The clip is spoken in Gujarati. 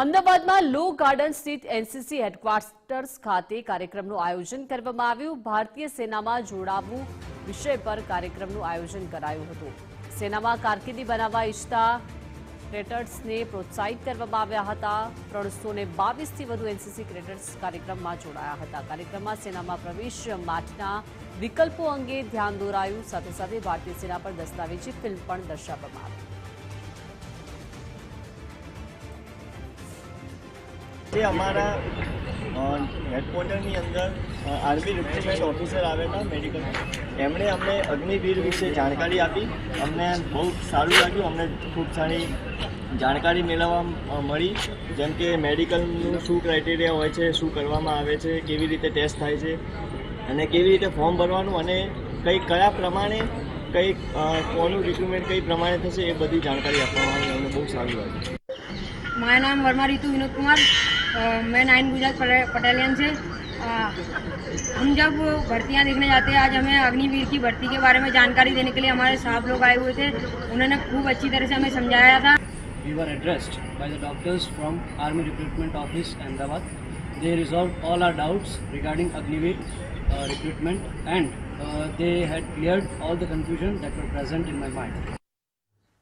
અમદાવાદમાં લો ગાર્ડન સ્થિત એનસીસી હેડક્વાર્ટર્સ ખાતે કાર્યક્રમનું આયોજન કરવામાં આવ્યું. ભારતીય સેનામાં જોડાવવું વિષય પર કાર્યક્રમનું આયોજન કરાયું હતું. સેનામાં કારકિર્દી બનાવવા ઈચ્છતા ક્રેટર્સને પ્રોત્સાહિત કરવામાં આવ્યા હતા. ત્રણસો ને બાવીસથી વધુ એનસીસી ક્રેટર્સ કાર્યક્રમમાં જોડાયા હતા. કાર્યક્રમમાં સેનામાં પ્રવેશ માટેના વિકલ્પો અંગે ધ્યાન દોરાયું. સાથે સાથે ભારતીય સેના પર દસ્તાવેજી ફિલ્મ પણ દર્શાવવામાં આવી. તે અમારા હેડક્વાર્ટરની અંદર આર્મી રિક્રુટમેન્ટ ઓફિસર આવેલા મેડિકલ. એમણે અમને અગ્નિવીર વિશે જાણકારી આપી. અમને બહુ સારું લાગ્યું. અમને ખૂબ સારી જાણકારી મેળવવા મળી. જેમ કે મેડિકલનું શું ક્રાઇટેરિયા હોય છે, શું કરવામાં આવે છે, કેવી રીતે ટેસ્ટ થાય છે, અને કેવી રીતે ફોર્મ ભરવાનું, અને કઈ કયા પ્રમાણે કઈ કોનું રિક્રુટમેન્ટ કઈ પ્રમાણે થશે એ બધી જાણકારી આપવામાં આવી. અમને બહુ સારું લાગ્યું. મારું નામ વર્મા રીતુ વિનોદ કુમાર मैं नाइन गुजरात बटालियन से हम जब भर्तियाँ देखने जाते हैं, आज हमें अग्निवीर की भर्ती के बारे में जानकारी देने के लिए हमारे साहब लोग आए हुए थे। उन्होंने खूब अच्छी तरह से हमें समझाया था। We are addressed by the doctors from army recruitment office Ahmedabad they resolve all our doubts regarding Agniveer recruitment and they had clear all the confusion that were present in my mind